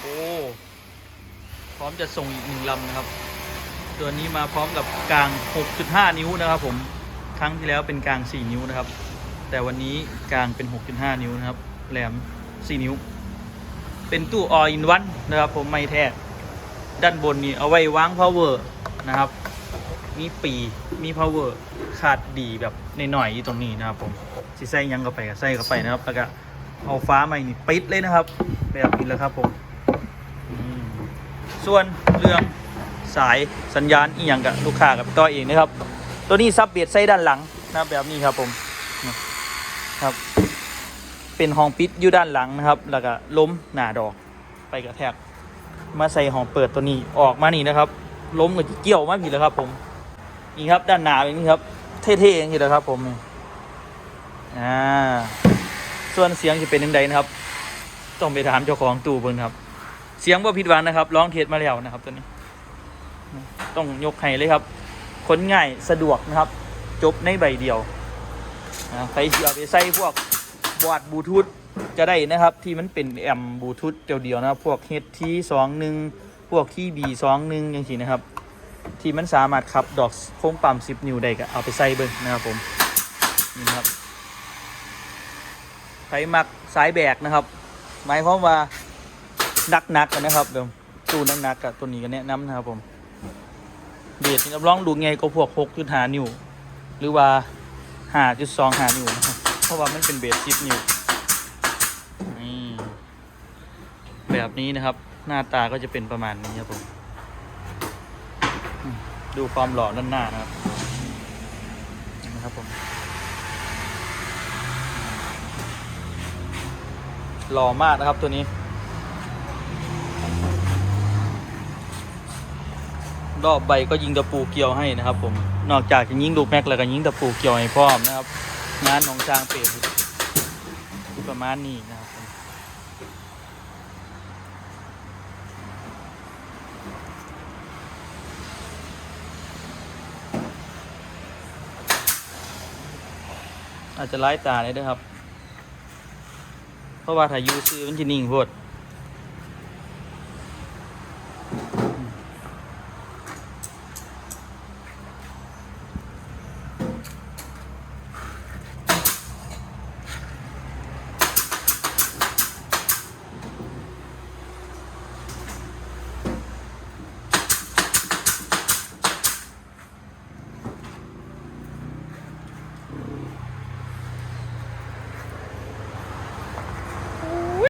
โอ้พร้อมจะส่งอีกหนึ่งลำนะครับ ตัวนี้มาพร้อมกับกลาง 6.5 นิ้วนะครับ ผมครั้งที่แล้วเป็นกลาง 4 นิ้วนะครับ แต่วันนี้กลางเป็น 6.5 นิ้วนะครับ แหลม 4 นิ้ว เป็นตู้ all in one นะครับ ผมไม่แท้ด้านบนนี้เอาไว้วาง power นะครับ มีปีมี power ขาดดีแบบในหน่อยอยู่ตรงนี้นะครับผมสิใส่ยังเข้าไปก็ใส่เข้าไปนะครับแล้วก็ เอาฟ้าใหม่นี่ปิดเลยนะครับ แบบนี้แล้วครับผมมส่วนเรื่องสายสัญญาณอีกอย่างกับลูกค้ากับตัวเองนะครับ ตัวนี้ซับเบียดใส่ด้านหลังนะแบบนี้ครับผมครับเป็นห้องปิดอยู่ด้านหลังนะครับ แล้วก็ล้มหน้าดอกไปกระแทกมาใส่ห้องเปิดตัวนี้ออกมานี่นะครับ ล้มกับเกี่ยวมาผิดแล้วครับผมนี่ครับด้านหน้าเป็นนี่ครับ เท่ๆอย่างนี้แหละครับผมอ่า ส่วนเสียงจะเป็นยังไงนะครับ ต้องไปถามเจ้าของตู้เบิ่งครับ เสียงว่าผิดหวังนะครับร้องเทสมาแล้วนะครับตัวนี้ ต้องยกให้เลยครับคนง่ายสะดวกนะครับ จบในใบเดียวนะใครที่เอาไปใส่พวกบอร์ดบลูทูธจะได้นะครับที่มันเป็นแอมบลูทูธเดียวๆนะครับ พวก HT 2 1พวกที่ B 2 1อย่างนี้นะครับ ที่มันสามารถขับดอกโค้งปั๊ม10นิ้วได้ก็เอาไปใส่เบิ่งนะครับผมนี่ครับ ใครมักสายแบกนะครับ หมายความว่านักๆกนะครับเดี๋ยวตู้นักๆกับตัวนี้ก็แนะนำนะครับผมเบียดนี่รับรองดูไงก็พวก6จุดหานิ้วหรือว่าหาจุดสองหานิ้วนะครับเพราะว่ามันเป็นเบียด10นิ้วแบบนี้นะครับ หน้าตาก็จะเป็นประมาณนี้ครับผมดูความหล่อด้านหน้านะครับนะครับผม หล่อมากนะครับตัวนี้ รอบใบก็ยิงตะปูเกี่ยวให้นะครับ ผม นอกจากจะยิงลูกแม็กแล้วก็ยิงตะปูเกี่ยวให้พร้อมนะครับ งานของช้างเป็ดประมาณนี้นะครับอาจจะไล่ตาเลยด้วยครับ เพราะว่าถ้าอยูซื้อมันจะนิ่งโพด